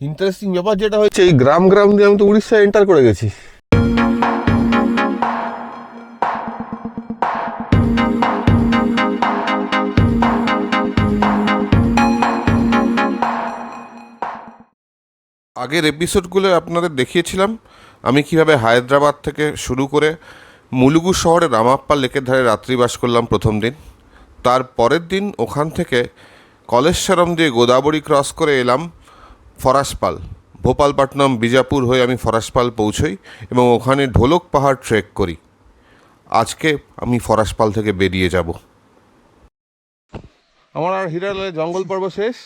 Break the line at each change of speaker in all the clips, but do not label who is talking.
Interesting ব্যাপার যেটা হচ্ছে এই গ্রাম গ্রাম দিয়ে আমি তো উড়িষ্যা এন্টার করে গেছি। আগের এপিসোডগুলো আপনাদের দেখিয়েছিলাম। আমি কীভাবে হায়দ্রাবাদ থেকে শুরু করে মুলুগু শহরে রামাপ্পা লেকের ধারে রাত্রিবাস করলাম প্রথম দিন। তার পরের দিন ওখান থেকে কলেশ্বরম দিয়ে গোদাবরী ক্রস করে এলাম। ফরাসপাল। ভোপালপট্টনম বিজাপুর হয়ে আমি ফরাসপাল পৌঁছই এবং ওখানে ঢোলক পাহাড় ট্রেক করি। আজকে আমি ফরাসপাল থেকে বেরিয়ে যাব। আমার আর হিরালয় জঙ্গল পর্ব শেষ।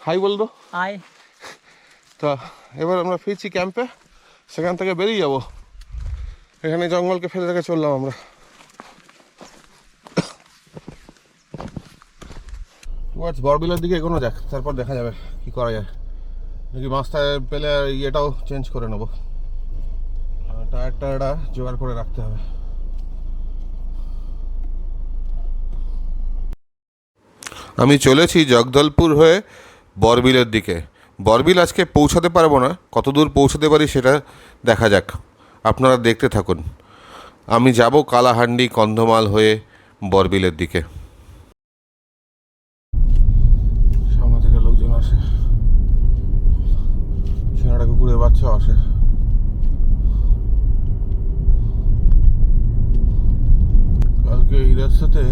হাই বলতো
হাই।
তা এবার আমরা ফিরছি ক্যাম্পে। সেখান থেকে বেরিয়ে যাব। এখানে জঙ্গলকে ফেলে রেখে চললাম আমরা। টুয়ার্ডস বরবিলের দিকে এগোনো যাক, তারপর দেখা যাবে কি করা যায়। নাকি মাছটা পেলে ইয়েটাও চেঞ্জ করে নেব। টায়ার টায়ারটা জোগাড় করে রাখতে হবে। আমি চলেছি জগদলপুর হয়ে বরবিলের দিকে। বরবিল আজকে পৌঁছাতে পারব না কত দূর পৌঁছাতে পারি সেটা দেখা যাক। আপনারা দেখতে থাকুন। আমি যাব কালাহান্ডি কন্ধমাল হয়ে বরবিলের দিকে সামনে থেকে লোকজন আসে বাচ্চা আসে। কালকে এই রাস্তাতে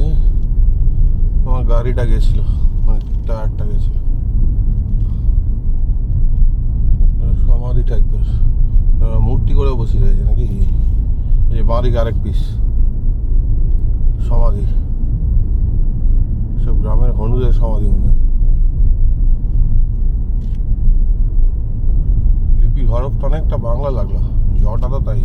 আমার গাড়িটা গেছিল মানে টায়ারটা গেছিল। সমাধি টাইপের মূর্তি করে বসে রয়েছে নাকি? এই যে বাঁদিকে আরেক পিস সমাধি। সব গ্রামের হনুদের সমাধি মনে হয়। লিপির হরফটা অনেকটা বাংলা লাগল। জটা তো তাই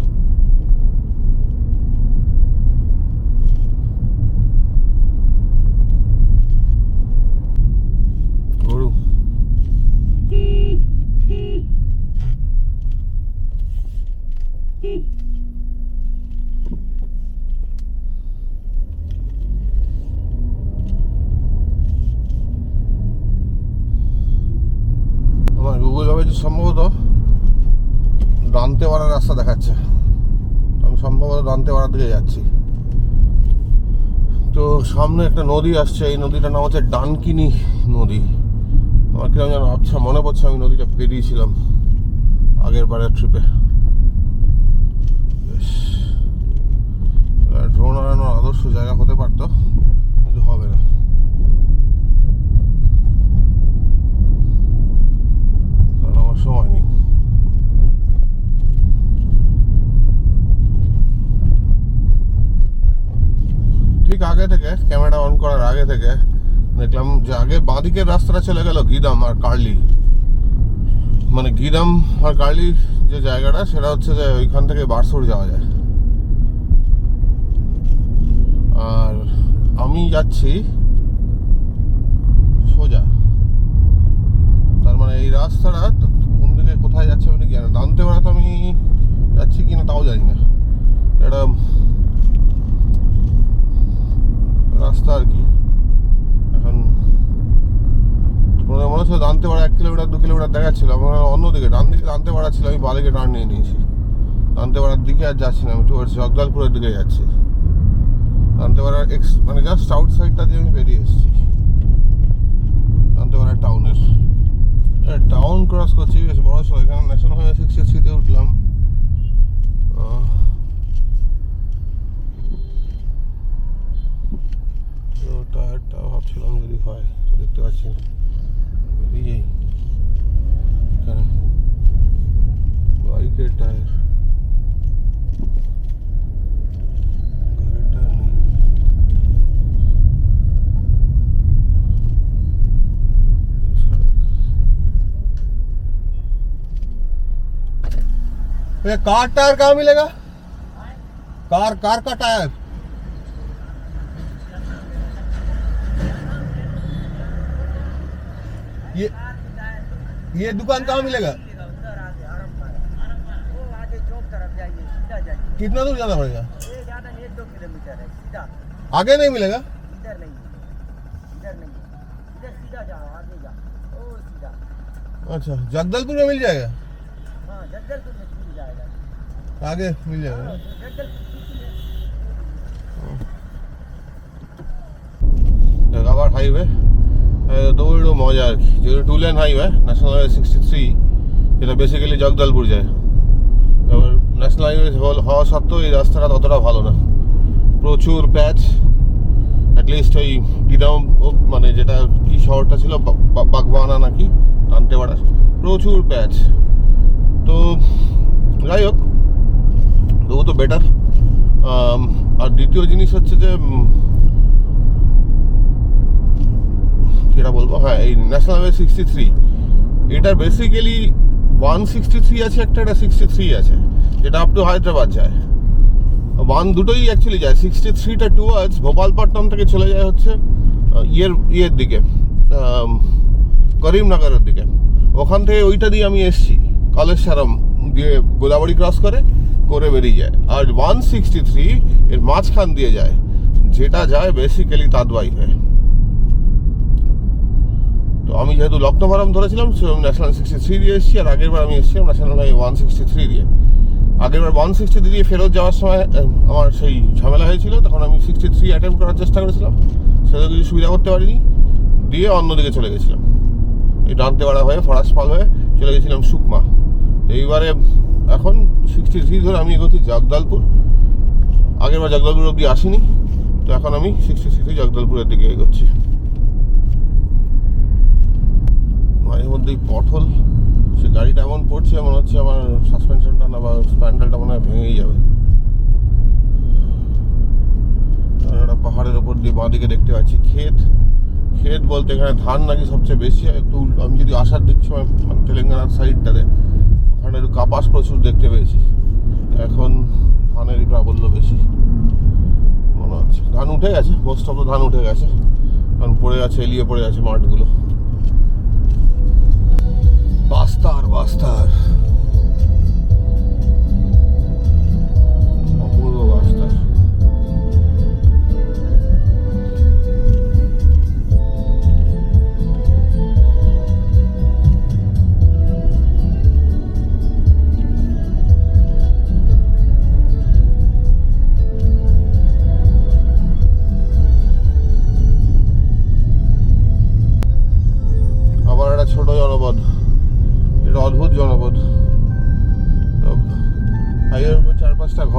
আমার গুগল ভাবে সম্ভবত দান্তেওয়াড়ার রাস্তা দেখাচ্ছে। আমি সম্ভবত দান্তেওয়াড়ার দিকে যাচ্ছি। তো সামনে একটা নদী আসছে, এই নদীটার নাম হচ্ছে ডানকিনি নদী। আমার কীরকম যেন আচ্ছা মনে পড়ছে আমি নদীটা পেরিয়েছিলাম আগের বারের ট্রিপে বেশ ড্রোন আনানোর আদর্শ জায়গা হতে পারতো কিন্তু হবে না কারণ আমার সময় নেই ঠিক আগে থেকে ক্যামেরা অন করার আগে থেকে দেখলাম যে আগে বাঁদিকের রাস্তাটা চলে গেল গিদাম আর কার্লি। মানে গিদাম আর কার্লি যে জায়গাটা, সেটা হচ্ছে যে ওইখান থেকে বারসুর যাওয়া যায়। আর আমি যাচ্ছি সোজা। তার মানে এই রাস্তাটা কোন দিকে কোথায় যাচ্ছে আমি জানি না। দান্তেওয়াড়া তো আমি যাচ্ছি কিনা তাও জানি না। এটা রাস্তা আর কি এখন প্রথমে মনে হচ্ছে জানতে পারা, এক কিলোমিটার, দু কিলোমিটার দেখাচ্ছিল। আমার অন্যদিকে ডান দিকে জানতে পারা ছিল আমি বাদিকে টার্ন নিয়ে নিয়েছি। জানতে পারার দিকে আর যাচ্ছি না, আমি টুয়ার্ডস জগদলপুরের দিকে যাচ্ছি। জানতে পারার এক্স মানে জাস্ট আউট সাইডটা দিয়ে আমি বেরিয়ে এসেছি। জানতে পারা টাউনের টাউন ক্রস করছি, বেশ বড় সড়ো এখানে ন্যাশনাল হাইওয়ে সিক্সটি থ্রিতে উঠলাম। টায়ারটা ভাবছিলাম যদি হয় দেখতে পাচ্ছি না। Bike tyre. कार टायर कहाँ मिलेगा? कार कार का टायर। ये ये दुकान कहाँ मिलेगा? कितना दूर जाना पड़ेगा? आगे नहीं मिलेगा?
इधर इधर नहीं सीधा
अच्छा जगदलपुर में मिल जाएगा?
जगदलपुर में मिल जाएगा।
आगे मिल जाएगा हाईवे। মজা আর কি যেহেতু two lane highway national highway sixty three যেটা বেসিক্যালি জগদলপুর যায়। এবার ন্যাশনাল হাইওয়ে হওয়া সত্ত্বেও এই রাস্তাটা ততটা ভালো না। প্রচুর প্যাচ অ্যাটলিস্ট ওই কিরাম মানে যেটা কি শহরটা ছিল বাগবানা নাকি দান্তেবাড়ার প্রচুর প্যাচ তো যাই হোক তবু তো বেটার আর দ্বিতীয় জিনিস হচ্ছে যে উম, যেটা বলব হ্যাঁ এই ন্যাশনাল হাইওয়ে সিক্সটি থ্রি এটার বেসিক্যালি ওয়ান সিক্সটি থ্রি আছে, একটা এটা সিক্সটি থ্রি আছে, যেটা আপ টু হায়দ্রাবাদ যায়। ওয়ান দুটোই অ্যাকচুয়ালি যায় সিক্সটি থ্রিটা টুয়ার্ডস ভোপালপট্টনম থেকে চলে যায় হচ্ছে ইয়ের ইয়ের দিকে করিমনগরের দিকে। ওখান থেকে ওইটা দিয়ে আমি এসছি, কালেশ্বরম দিয়ে গোদাবরী ক্রস করে করে বেরিয়ে যায়। আর ওয়ান সিক্সটি থ্রি এর মাঝখান দিয়ে যায়, যেটা যায় বেসিক্যালি তাদবাই হয়ে। তো আমি যেহেতু লক্ষ্ণভরম ধরেছিলাম সে ন্যাশনাল সিক্সটি থ্রি দিয়ে এসেছি, আর আগের বার আমি এসেছিলাম national high one sixty three দিয়ে। আগের বার ওয়ান সিক্সটি থ্রি দিয়ে ফেরত যাওয়ার সময় আমার সেই ঝামেলা হয়েছিল, তখন আমি সিক্সটি থ্রি অ্যাটেম্প করার চেষ্টা করেছিলাম সেটা কিছু সুবিধা করতে পারিনি, দিয়ে অন্যদিকে চলে গেছিলাম। এই ডান্তেবাড়া হয়ে, ফরাসপাল হয়ে চলে গেছিলাম সুকমা। তো এইবারে এখন সিক্সটি থ্রি ধরে আমি এগোচ্ছি জগদলপুর। আগের বার জগদলপুর অব্দি আসিনি, তো এখন আমি সিক্সটি থ্রি জগদলপুরের দিকে এগোচ্ছি। মাঝে মধ্যেই পটল, সে গাড়িটা এমন পড়ছে, মনে হচ্ছে আমার সাসপেনশনটা না বা স্প্যান্ডেলটা মনে হয় ভেঙেই যাবে। একটা পাহাড়ের ওপর দিয়ে বাঁদিকে দেখতে পাচ্ছি ক্ষেত। ক্ষেত বলতে এখানে ধান নাকি সবচেয়ে বেশি হয়, একটু আমি যদি আসার দিক সময় মানে তেলেঙ্গানার সাইডটাতে, ওখানে একটু কাপাস প্রচুর দেখতে পেয়েছি। এখন ধানেরই প্রাবল্য বেশি, মনে হচ্ছে। ধান উঠে গেছে মোস্ট অফ ধান উঠে গেছে। কারণ পড়ে আছে, এলিয়ে পড়ে আছে মাঠগুলো। বাস্তার বাস্তার।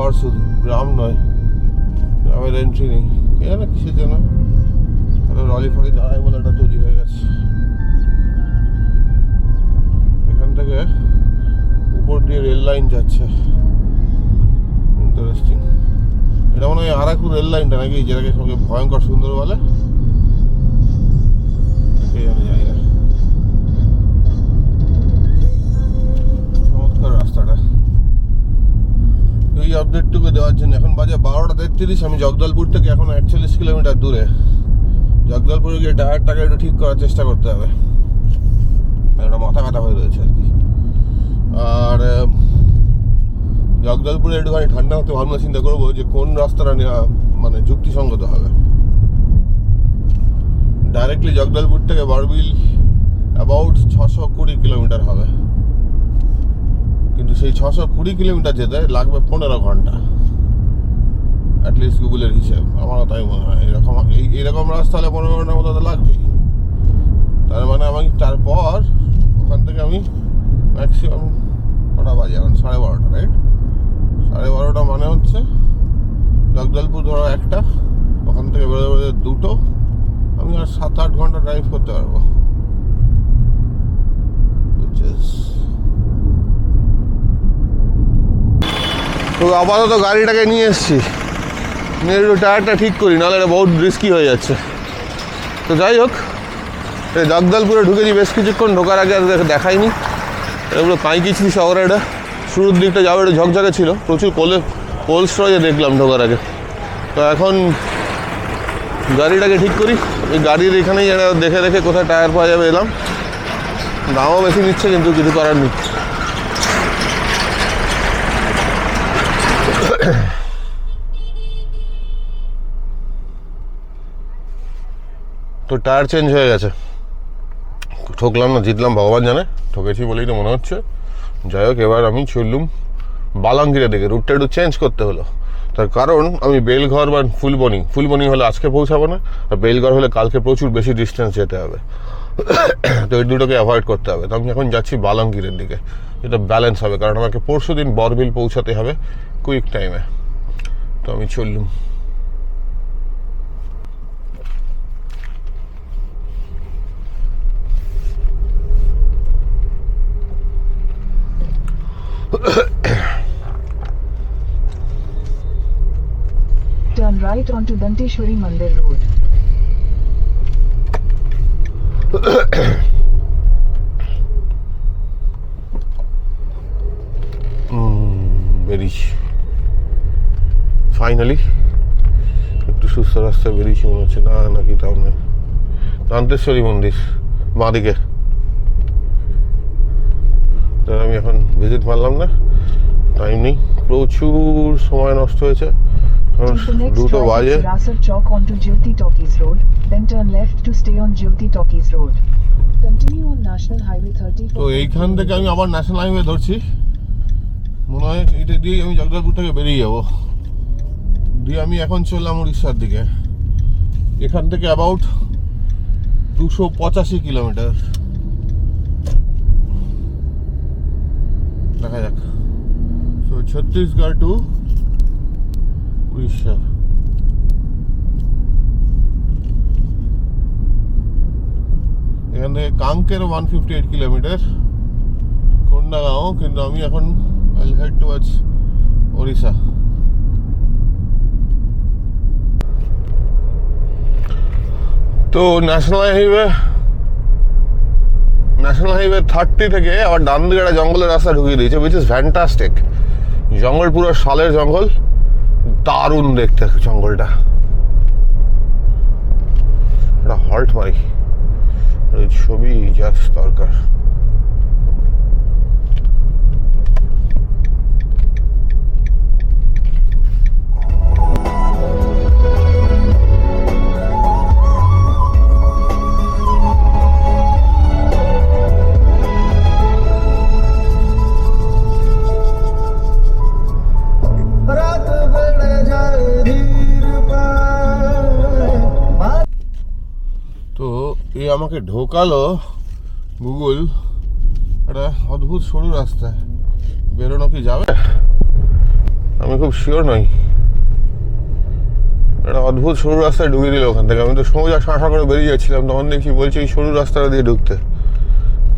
ঘর শুধু গ্রাম নয়, গ্রামের এন্ট্রি নেই। কে জানে কিসের জন্য? রলি ফলি দাঁড়ায় বলে এটা তৈরি হয়ে গেছে। এখান থেকে উপর দিয়ে রেল লাইন যাচ্ছে। ইন্টারেস্টিং এটা মনে হয় আরাকুর রেল লাইনটা নাকি, যেটাকে সঙ্গে ভয়ঙ্কর সুন্দর বলে? জানি না। আপডেটটুকু দেওয়ার জন্য। এখন বাজে বারোটা তেত্রিশ, আমি জগদলপুর থেকে এখন একচল্লিশ কিলোমিটার দূরে। জগদলপুরে গিয়ে টায়ারটাকে একটু ঠিক করার চেষ্টা করতে হবে। একটা মাথা ব্যথা হয়ে রয়েছে আর কি। আর জগদলপুরে একটুখানি ঠান্ডা হতে ভাবনা চিন্তা করব যে কোন রাস্তাটা নেওয়া মানে যুক্তিসঙ্গত হবে। ডাইরেক্টলি জগদলপুর থেকে বারবিল অ্যাবাউট ছশো কুড়ি কিলোমিটার হবে। কিন্তু সেই ছশো কুড়ি কিলোমিটার যেতে লাগবে পনেরো ঘণ্টা। অ্যাটলিস্ট গুগলের হিসেব আমারও তাই মনে হয়। এরকম, এই, এরকম রাস্তা হলে পনেরো ঘণ্টার মতো লাগবেই। তার মানে আমি, তারপর ওখান থেকে আমি ম্যাক্সিমাম কটা বাজে? এখন সাড়ে বারোটা রাইট সাড়ে বারোটা মানে হচ্ছে জগদলপুর ধরো একটা, ওখান থেকে বেরোতে বেরোতে দুটো। আমি আর সাত আট ঘণ্টা ড্রাইভ করতে পারব। তো আপাতত গাড়িটাকে নিয়ে এসেছি। নিয়ে একটু টায়ারটা ঠিক করি, নাহলে এটা বহুত রিস্কি হয়ে যাচ্ছে। তো যাই হোক, এই জগদলপুরে ঢুকেছি বেশ কিছুক্ষণ, ঢোকার আগে আর দেখে দেখাইনি। এগুলো কাঁইকিছি শহরে এটা। শুরুর দিকটা যাবে একটু ঝকঝকে ছিল, প্রচুর কোলে কোল্ড স্টোরেজে দেখলাম ঢোকার আগে। তো এখন গাড়িটাকে ঠিক করি। এই গাড়ির এখানেই দেখে দেখে কোথায় টায়ার পাওয়া যাবে এলাম। দামও বেশি নিচ্ছে, কিন্তু কিছু করার নেই। তো টায়ার চেঞ্জ হয়ে গেছে। ঠকলাম না, জিতলাম, ভগবান জানে। ঠকেছি বলেই তো মনে হচ্ছে। যাই হোক, এবার আমি চললুম বালাঙ্গিরের দিকে। রুটটা একটু চেঞ্জ করতে হলো। তার কারণ, আমি বেলঘর বা ফুলবনি ফুলবনি হলে আজকে পৌঁছাবো না, আর বেলঘর হলে কালকে প্রচুর বেশি ডিস্টেন্স যেতে হবে। তো এই দুটোকে অ্যাভয়েড করতে হবে। তো আমি এখন যাচ্ছি বালাঙ্গিরের দিকে। এটা ব্যালেন্স হবে, কারণ আমাকে পরশু দিন বরবিল পৌঁছাতে হবে। কুইক টাইমে তো আমি চললুম
Turn right onto Danteshwari Mandir Road.
Finally একটু সুস্থ রাস্তায় বেরিয়েছি মনে হচ্ছে না নাকি তাও নয় দান্তেশ্বরী মন্দির বাঁদিকে। তার আমি এখন ভিজিট মারলাম না টাইম নেই। প্রচুর সময় নষ্ট হয়েছে। দুটো বাজে।
At Rasar Chowk onto Jyoti Talkies Road, then turn left to stay on Jyoti Talkies Road. Continue on National 30
তো এইখান থেকে আমি আবার ন্যাশনাল হাইওয়ে ধরছি। মনে হয় এটা দিয়েই আমি জগদলপুর থেকে বেরিয়ে যাব। দিয়ে আমি এখন চললাম উড়িষ্যার দিকে। এখান থেকে অ্যাবাউট দুশো পঁচাশি কিলোমিটার। দেখা যাক। So Chhattisgarh to Orissa. এখান থেকে কাঙ্কের one fifty eight kilometre. Kondagaon, কিন্তু আমি এখন আই হেড টুয়ার্ডস ওড়িশা তো national highway national highway thirty থেকে আবার ডান দিকে একটা জঙ্গলের রাস্তা ঢুকিয়ে দিয়েছে উইচ ইজ ফ্যান্টাস্টিক জঙ্গল পুরো শালের জঙ্গল। দারুণ দেখতে জঙ্গলটা। একটা হল্ট মারি। ছবি জাস্ট দরকার। আমাকে ঢোকালো গুগল। একটা অদ্ভুত সরু রাস্তায়। বেরোনো কি যাবে? আমি খুব শিওর নই। একটা অদ্ভুত সরু রাস্তায় ঢুকে দিল ওখান থেকে। আমি তো সোজা শাঁসা করে বেরিয়ে যাচ্ছিলাম, তখন দেখি বলছি এই সরু রাস্তাটা দিয়ে ঢুকতে।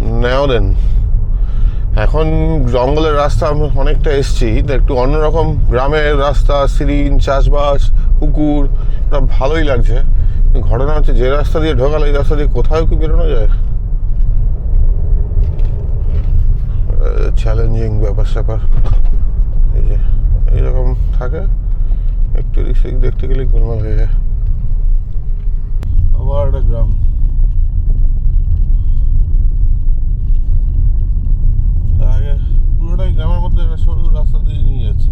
নেও দেন। এখন জঙ্গলের রাস্তা আমরা অনেকটা এসছি একটু অন্যরকম। গ্রামের রাস্তা, সিরিন, চাষবাস, পুকুর ভালোই লাগছে। ঘটনা হচ্ছে যে রাস্তা দিয়ে ঢোকাল এই রাস্তা দিয়ে কোথাও কি বেরোনো যায়? চ্যালেঞ্জিং ব্যাপার স্যাপার। এই যে, এইরকম থাকে, একটু রিক্সিক দেখতে গেলে গোলমাল হয়ে যায়। আবার একটা গ্রাম তার আগে পুরোটাই গ্রামের মধ্যে একটা সরু রাস্তা দিয়ে নিয়ে যাচ্ছে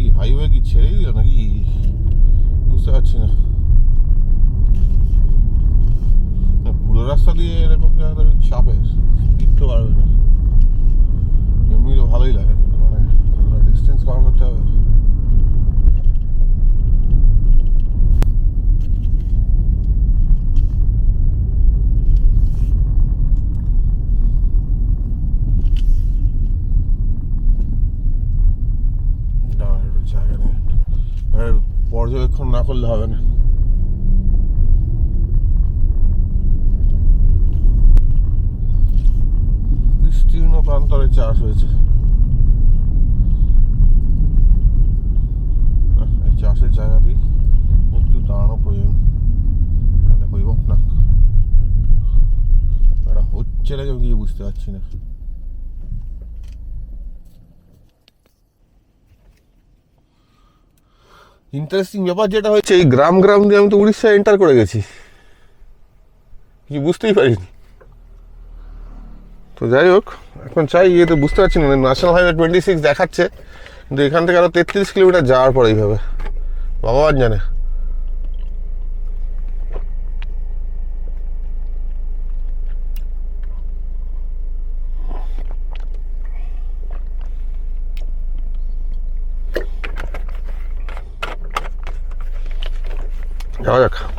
এই হাইওয়ে কি ছেড়েই দিল নাকি বুঝতে পারছি না না, পুরো রাস্তা দিয়ে এরকম জায়গায় চাপে স্পিড তো বাড়বে না এমনি তো ভালোই লাগে কিন্তু মানে ডিস্টেন্স কভার করতে হবে দাঁড়া, একটু জায়গা নেই আর পর্যবেক্ষণ না করলে হবে না বিস্তীর্ণ প্রান্তরে চাষ হয়েছে আহ, এই চাষের জায়গাতেই একটু দাঁড়ানো প্রয়োজন তাহলে হইব না নাকি আমি কিছু বুঝতে পারছি না। ইন্টারেস্টিং ব্যাপার যেটা হয়েছে, এই গ্রাম গ্রাম দিয়ে আমি তো উড়িষ্যা এন্টার করে গেছি। কিছু বুঝতেই পারিনি। তো যাই হোক, এখন চাই ইয়ে তো বুঝতে পারছি না ন্যাশনাল হাইওয়ে টোয়েন্টি সিক্স দেখাচ্ছে, কিন্তু এখান থেকে আরও তেত্রিশ কিলোমিটার যাওয়ার পর এইভাবে। ভগবান জানে। 聊聊看。